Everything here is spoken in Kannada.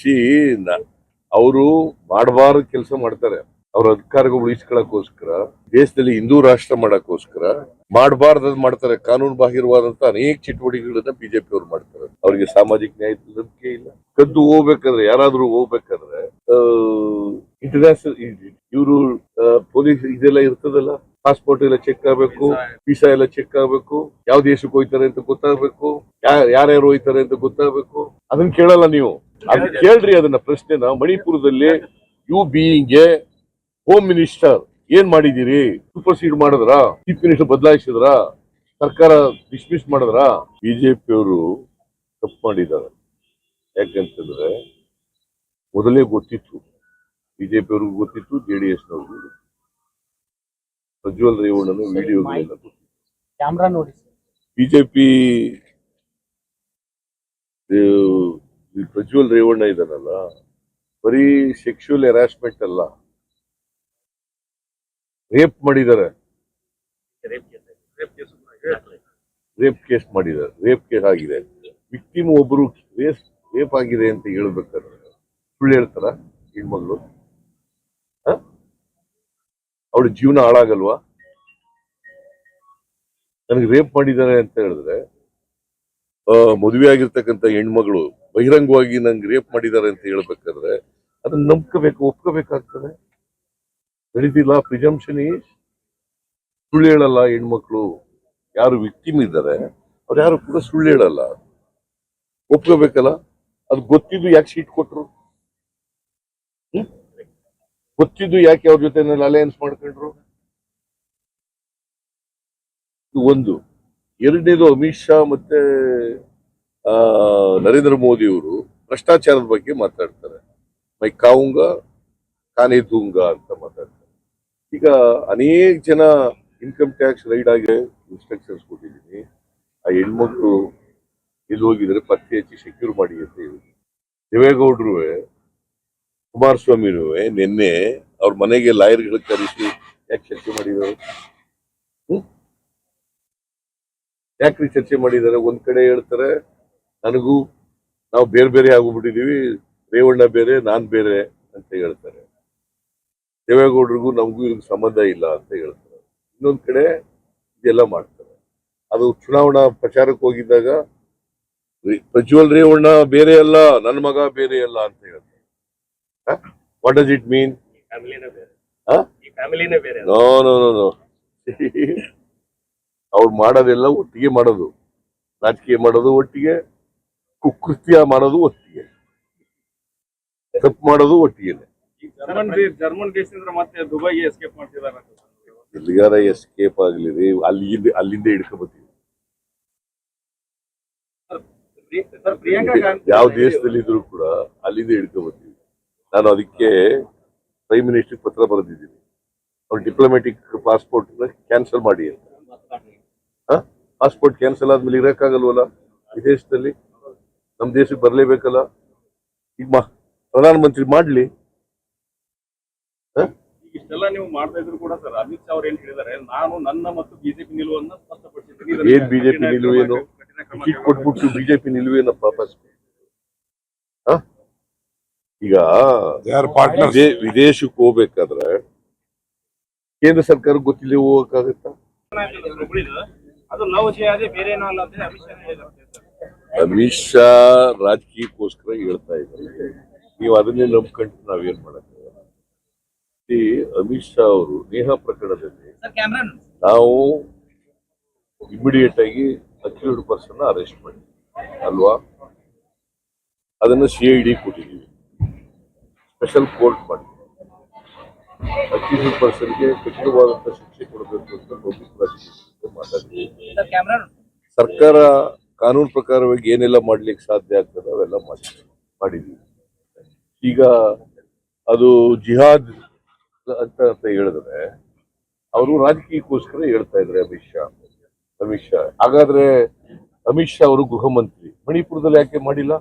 ಸಿ ಅವರು ಮಾಡಬಾರ್ದ ಕೆಲಸ ಮಾಡ್ತಾರೆ. ಅವ್ರ ಅಧಿಕಾರಗಳು ಉಳಿಸ್ಕೊಳ್ಳೋಕೋಸ್ಕರ ದೇಶದಲ್ಲಿ ಹಿಂದೂ ರಾಷ್ಟ್ರ ಮಾಡಕ್ಕೋಸ್ಕರ ಮಾಡಬಾರ್ದು ಮಾಡ್ತಾರೆ. ಕಾನೂನು ಬಾಹಿರವಾದಂತ ಅನೇಕ ಚಟುವಟಿಕೆಗಳನ್ನ ಬಿಜೆಪಿ ಅವ್ರು ಮಾಡ್ತಾರೆ. ಅವ್ರಿಗೆ ಸಾಮಾಜಿಕ ನ್ಯಾಯ ನಂಬಿಕೆ ಇಲ್ಲ. ಕದ್ದು ಹೋಗ್ಬೇಕಾದ್ರೆ, ಯಾರಾದ್ರೂ ಹೋಗ್ಬೇಕಾದ್ರೆ ಇಂಟರ್ನ್ಯಾಷನಲ್ ಇವರು ಪೊಲೀಸ್ ಇದೆಲ್ಲ ಇರ್ತದಲ್ಲ? ಪಾಸ್ಪೋರ್ಟ್ ಎಲ್ಲ ಚೆಕ್ ಆಗ್ಬೇಕು ವೀಸಾ ಎಲ್ಲ ಚೆಕ್ ಆಗ್ಬೇಕು, ಯಾವ ದೇಶಕ್ಕೆ ಹೋಯ್ತಾರೆ ಅಂತ ಗೊತ್ತಾಗ್ಬೇಕು ಯಾರ್ಯಾರು ಹೋಯ್ತಾರೆ ಅಂತ ಗೊತ್ತಾಗ್ಬೇಕು. ಅದನ್ನ ಕೇಳಲ್ಲ ನೀವು. ಅದ್ ಕೇಳ್ರಿ ಅದನ್ನ ಪ್ರಶ್ನೆನ. ಮಣಿಪುರದಲ್ಲಿ you being a home minister ಏನ್ ಮಾಡಿದೀರಿ ಸೂಪರ್ಸೀಡ್ ಮಾಡಿದ್ರ? ಚೀಫ್ ಮಿನಿಸ್ಟರ್ ಬದಲಾಯಿಸಿದ್ರ? ಸರ್ಕಾರ ಡಿಸ್ಮಿಸ್ ಮಾಡಿದ್ರ? ಬಿಜೆಪಿ ಅವರು ತಪ್ಪು ಮಾಡಿದ್ದಾರೆ. ಯಾಕಂತಂದ್ರೆ ಮೊದಲೇ ಗೊತ್ತಿತ್ತು. ಬಿಜೆಪಿ ಅವ್ರಿಗೂ ಗೊತ್ತಿತ್ತು ಜೆಡಿಎಸ್ ನವ್ರಿಗೂ ಗೊತ್ತಿತ್ತು. ಪ್ರಜ್ವಲ್ ರೇವಣ್ಣನ ವಿಡಿಯೋಗಳೆಲ್ಲ ಬಿಜೆಪಿ ಬಿಜೆಪಿ ಪ್ರಜ್ವಲ್ ರೇವಣ್ಣ ಇದಾರಲ್ಲ ಬರೀ ಸೆಕ್ಷುವಲ್ ಹೆರಾಸ್ಮೆಂಟ್ ಅಲ್ಲ ರೇಪ್ ಮಾಡಿದ್ದಾರೆ ರೇಪ್ ಕೇಸ್ ಮಾಡಿದ್ದಾರೆ ರೇಪ್ ಕೇಸ್ ಆಗಿದೆ. ವಿಕ್ಟಿಮ್ ಒಬ್ರು ರೇಸ್ ರೇಪ್ ಆಗಿದೆ ಅಂತ ಹೇಳ್ಬೇಕಾದ್ರೆ ಸುಳ್ಳು ಹೇಳ್ತಾರ ಹೆಣ್ಮಗಳು? ಅವಳ ಜೀವನ ಹಾಳಾಗಲ್ವಾ? ನನಗೆ ರೇಪ್ ಮಾಡಿದ್ದಾರೆ ಅಂತ ಹೇಳಿದ್ರೆ ಮದುವೆ ಆಗಿರ್ತಕ್ಕಂಥ ಹೆಣ್ಮಗಳು ಬಹಿರಂಗವಾಗಿ ನಂಗೆ ರೇಪ್ ಮಾಡಿದ್ದಾರೆ ಅಂತ ಹೇಳ್ಬೇಕಾದ್ರೆ ಅದನ್ನ ನಂಬ್ಕೋಬೇಕು, ಒಪ್ಕೋಬೇಕಾಗ್ತದೆ. ನಡೀತಿಲ್ಲ, ಪ್ರಿಜಂಪ್ಷನ್ ಸುಳ್ಳು ಹೇಳಲ್ಲ ಹೆಣ್ಮಕ್ಳು. ಯಾರು ವಿಕ್ಟಿಮ್ ಇದ್ದಾರೆ, ಅವ್ರು ಯಾರು ಕೂಡ ಸುಳ್ಳು ಹೇಳಲ್ಲ. ಒಪ್ಕೋಬೇಕಲ್ಲ? ಅದು ಗೊತ್ತಿದ್ದು ಯಾಕೆ ಸೀಟ್ ಕೊಟ್ರು? ಗೊತ್ತಿದ್ದು ಯಾಕೆ ಅವ್ರ ಜೊತೆ ಅಲಯನ್ಸ್ ಮಾಡ್ಕೊಂಡ್ರು? ಇದು ಒಂದು. ಎರಡನೇದು ಅಮಿತ್ ಶಾ ಮತ್ತೆ ನರೇಂದ್ರ ಮೋದಿ ಅವರು ಭ್ರಷ್ಟಾಚಾರದ ಬಗ್ಗೆ ಮಾತಾಡ್ತಾರೆ. ಮೈ ಕಾವುಂಗ, ಕಾನೇ ದೂಂಗ ಅಂತ ಮಾತಾಡ್ತಾರೆ. ಈಗ ಅನೇಕ ಜನ ಇನ್ಕಮ್ ಟ್ಯಾಕ್ಸ್ ರೈಡ್ ಆಗಿ ಇನ್ಸ್ಟ್ರಕ್ಷನ್ಸ್ ಕೊಟ್ಟಿದ್ದೀನಿ. ಆ ಹೆಣ್ಮಕ್ಳು ಇಲ್ಲಿ ಹೋಗಿದ್ರೆ ಪತ್ತೆ ಹಚ್ಚಿ ಸೆಕ್ಯೂರ್ ಮಾಡಿ ಅಂತ ಹೇಳಿ. ದೇವೇಗೌಡರು ಕುಮಾರಸ್ವಾಮಿನೂ ನಿನ್ನೆ ಅವ್ರ ಮನೆಗೆ ಲಾಯರ್ಗಳು ಕರೆಸಿ ಯಾಕೆ ಚರ್ಚೆ ಮಾಡಿದ್ದಾರೆ ಹ್ಮ್ ಯಾಕ್ರಿ ಚರ್ಚೆ ಮಾಡಿದ್ದಾರೆ? ಒಂದ್ ಕಡೆ ಹೇಳ್ತಾರೆ ನನಗೂ ನಾವು ಬೇರೆ ಬೇರೆ ಆಗೋಗ್ಬಿಟ್ಟಿದೀವಿ ರೇವಣ್ಣ ಬೇರೆ ನಾನ್ ಬೇರೆ ಅಂತ ಹೇಳ್ತಾರೆ. ದೇವೇಗೌಡರಿಗೂ ನಮಗೂ ಇದಕ್ಕೆ ಸಂಬಂಧ ಇಲ್ಲ ಅಂತ ಹೇಳ್ತಾರೆ. ಇನ್ನೊಂದ್ ಕಡೆ ಇದೆಲ್ಲ ಮಾಡ್ತಾರೆ. ಅದು ಚುನಾವಣಾ ಪ್ರಚಾರಕ್ಕೆ ಹೋಗಿದ್ದಾಗ ಪ್ರಜ್ವಲ್ ರೇವಣ್ಣ ಬೇರೆ ಅಲ್ಲ ನನ್ನ ಮಗ ಬೇರೆ ಅಲ್ಲ ಅಂತ ಹೇಳ್ತಾರೆ. ವಾಟ್ ಡಸ್ ಇಟ್ ಮೀನ್ ಫ್ಯಾಮಿಲಿನೇ ಬೇರೆ. ಹಾ? ಈ ಫ್ಯಾಮಿಲಿನೇ ಬೇರೆ ನೋ ನೋ ನೋ ನೋ ಅವ್ರು ಮಾಡೋದೆಲ್ಲ ಒಟ್ಟಿಗೆ ಮಾಡೋದು. ರಾಜಕೀಯ ಮಾಡೋದು ಒಟ್ಟಿಗೆ ಕುಕೃತ್ಯ ಮಾಡೋದು ಒಟ್ಟಿಗೆ. ತಪ್ಪು ಮಾಡೋದು ಒಟ್ಟಿಗೆ. ಜರ್ಮನ್ ಜರ್ಮನ್ ದೇಶದಿಂದ ಮತ್ತೆ ದುಬೈಗೆ ಎಸ್ಕೇಪ್ ಮಾಡ್ತಿದ್ದಾರೆ. ಎಲ್ಲಿಗಾರ ಎಸ್ಕೇಪ್ ಆಗ್ಲಿ ರೀ ಅಲ್ಲಿಂದ ಅಲ್ಲಿಂದ ಹಿಡ್ಕೊಬತ್ತೀವಿ ಯಾವ ದೇಶದಲ್ಲಿ ಇದ್ರು ಕೂಡ ಅಲ್ಲಿಂದ ಹಿಡ್ಕೊಬತ್ತೀವಿ. ನಾನು ಅದಕ್ಕೆ ಪ್ರೈಮ್ ಮಿನಿಸ್ಟರ್ ಪತ್ರ ಬರೆದಿದ್ದೀನಿ. ಅವ್ರು ಡಿಪ್ಲೊಮ್ಯಾಟಿಕ್ ಪಾಸ್ಪೋರ್ಟ್ ಕ್ಯಾನ್ಸಲ್ ಮಾಡಿ ಅಂತ. ಪಾಸ್ಪೋರ್ಟ್ ಕ್ಯಾನ್ಸಲ್ ಆದ್ಮೇಲೆ ಇರಕ್ಕಾಗಲ್ವಲ್ಲ? ವಿದೇಶದಲ್ಲಿ ನಮ್ ದೇಶಕ್ಕೆ ಬರಲೇಬೇಕಲ್ಲ? ಈಗ ಮಾ ಪ್ರಧಾನಮಂತ್ರಿ ಮಾಡ್ಲಿ. ಇಷ್ಟೆಲ್ಲ ನೀವು ಮಾಡ್ತಾ ಇದ್ರು ಕೂಡ ಸರ್ ಅಮಿತ್ ಶಾ ಅವ್ರು ಏನ್ ಹೇಳಿದ್ದಾರೆ? ನಾನು ನನ್ನ ಮತ್ತು ಬಿಜೆಪಿ ನಿಲುವನ್ನ ಸ್ಪಷ್ಟಪಡಿಸಿದ್ದೀನಿ. ಏನ್ ಬಿಜೆಪಿ ಕಠಿಣ ನಿಲುವು ಏನು? ಕ್ರಮ- ಕಠಿಣ ಕ್ರಮ ಟಿಕೆಟ್ ಕೊಟ್ಬಿಟ್ಟು ಬಿಜೆಪಿ ನಿಲುವೇನಪ್ಪ ಹ? ಈಗ. ವಿದೇಶಕ್ಕೆ ಹೋಗ್ಬೇಕಾದ್ರೆ ಕೇಂದ್ರ ಸರ್ಕಾರ ಗೊತ್ತಿಲ್ಲ ಹೋಗಕ್ಕಾಗತ್ತಾ? ಅದು ಲವ್ ಅದೇ ಬೇರೆ ಏನೋ ಅಲ್ಲ ಅಂತ ಅಮಿತ್ ಶಾ ಸರ್. ಅಮಿತ್ ಶಾ ರಾಜಕೀಯಕ್ಕೋಸ್ಕರ ಹೇಳ್ತಾ ಇದ್ದಾರೆ. ನೀವು ಅದನ್ನೇ ನಂಬ್ಕೊಂಡು ನಾವೇನ್ ಮಾಡಕ್ಕಾಗಲ್ಲ. ಅಮಿತ್ ಶಾ ಅವರು ನೇಹಾ ಪ್ರಕರಣದಲ್ಲಿ ನಾವು ಇಮಿಡಿಯೇಟ್ ಆಗಿ ಅಕ್ಯೂರ್ಡ್ ಪರ್ಸನ್ ಅರೆಸ್ಟ್ ಮಾಡಿ ಅಲ್ವಾ? ಅದನ್ನ ಸಿ ಐ ಡಿ ಕೊಟ್ಟಿದ್ದೀವಿ. ಸ್ಪೆಷಲ್ ಕೋರ್ಟ್ ಮಾಡಿ ಅಕ್ಯೂರ್ಡ್ ಪರ್ಸನ್ಗೆ ಕಠಿಣವಾದಂಥ ಶಿಕ್ಷೆ ಕೊಡಬೇಕು ಅಂತ ಮಾತಾಡಿದ್ದೀವಿ ಸರ್ಕಾರ ಕಾನೂನು ಪ್ರಕಾರವಾಗಿ ಏನೆಲ್ಲ ಮಾಡ್ಲಿಕ್ಕೆ ಸಾಧ್ಯ ಆಗ್ತದೆ ಅವೆಲ್ಲ ಮಾಡಿ ಮಾಡಿದ್ವಿ. ಈಗ ಅದು ಜಿಹಾದ್ ಅಂತ ಅಂತ ಹೇಳಿದ್ರೆ, ಅವರು ರಾಜಕೀಯಕ್ಕೋಸ್ಕರ ಹೇಳ್ತಾ ಇದ್ರೆ ಅಮಿತ್ ಶಾ. ಅಮಿತ್ ಶಾ. ಹಾಗಾದ್ರೆ ಅಮಿತ್ ಶಾ ಅವರು ಗೃಹ ಮಂತ್ರಿ ಮಣಿಪುರದಲ್ಲಿ ಯಾಕೆ ಮಾಡಿಲ್ಲ?